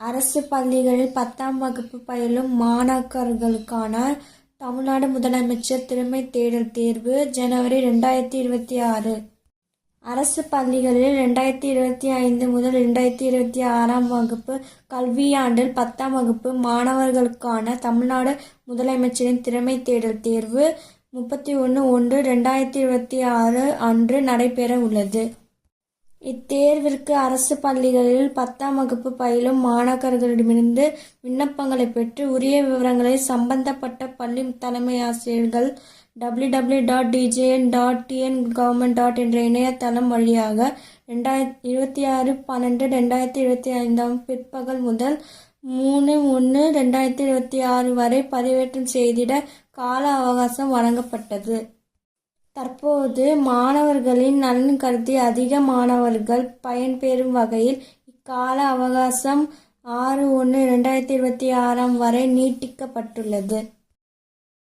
அரசு பள்ளிகளில் பத்தாம் வகுப்பு பயிலும் மாணாக்கர்களுக்கான தமிழ்நாடு முதலமைச்சர் திறமை தேடல் தேர்வு ஜனவரி ரெண்டாயிரத்தி இருபத்தி ஆறு. அரசு பள்ளிகளில் ரெண்டாயிரத்தி இருபத்தி ஐந்து முதல் ரெண்டாயிரத்தி இருபத்தி ஆறாம் வகுப்பு கல்வியாண்டில் பத்தாம் வகுப்பு மாணவர்களுக்கான தமிழ்நாடு முதலமைச்சரின் திறமை தேடல் தேர்வு முப்பத்தி ஒன்று ஒன்று ரெண்டாயிரத்தி இருபத்தி ஆறு அன்று நடைபெற உள்ளது. இத்தேர்விற்கு அரசு பள்ளிகளில் பத்தாம் வகுப்பு பயிலும் மாணாக்கர்களிடமிருந்து விண்ணப்பங்களை பெற்று உரிய விவரங்களை சம்பந்தப்பட்ட பள்ளி தலைமை ஆசிரியர்கள் W W dot T J N dot TN government dot என்ற இணையதளம் வழியாக ரெண்டாயிரத்தி இருபத்தி ஆறு பன்னெண்டு ரெண்டாயிரத்தி இருபத்தி ஐந்தாம் பிற்பகல் முதல் மூணு ஒன்று ரெண்டாயிரத்தி இருபத்தி ஆறு வரை பதிவேற்றம் செய்திட கால அவகாசம் வழங்கப்பட்டது. தற்போது மாணவர்களின் நலன் கருதி அதிக மாணவர்கள் பயன்பெறும் வகையில் இக்கால அவகாசம் ஆறு ஒன்று ரெண்டாயிரத்தி இருபத்தி ஆறாம் வரை நீட்டிக்கப்பட்டுள்ளது.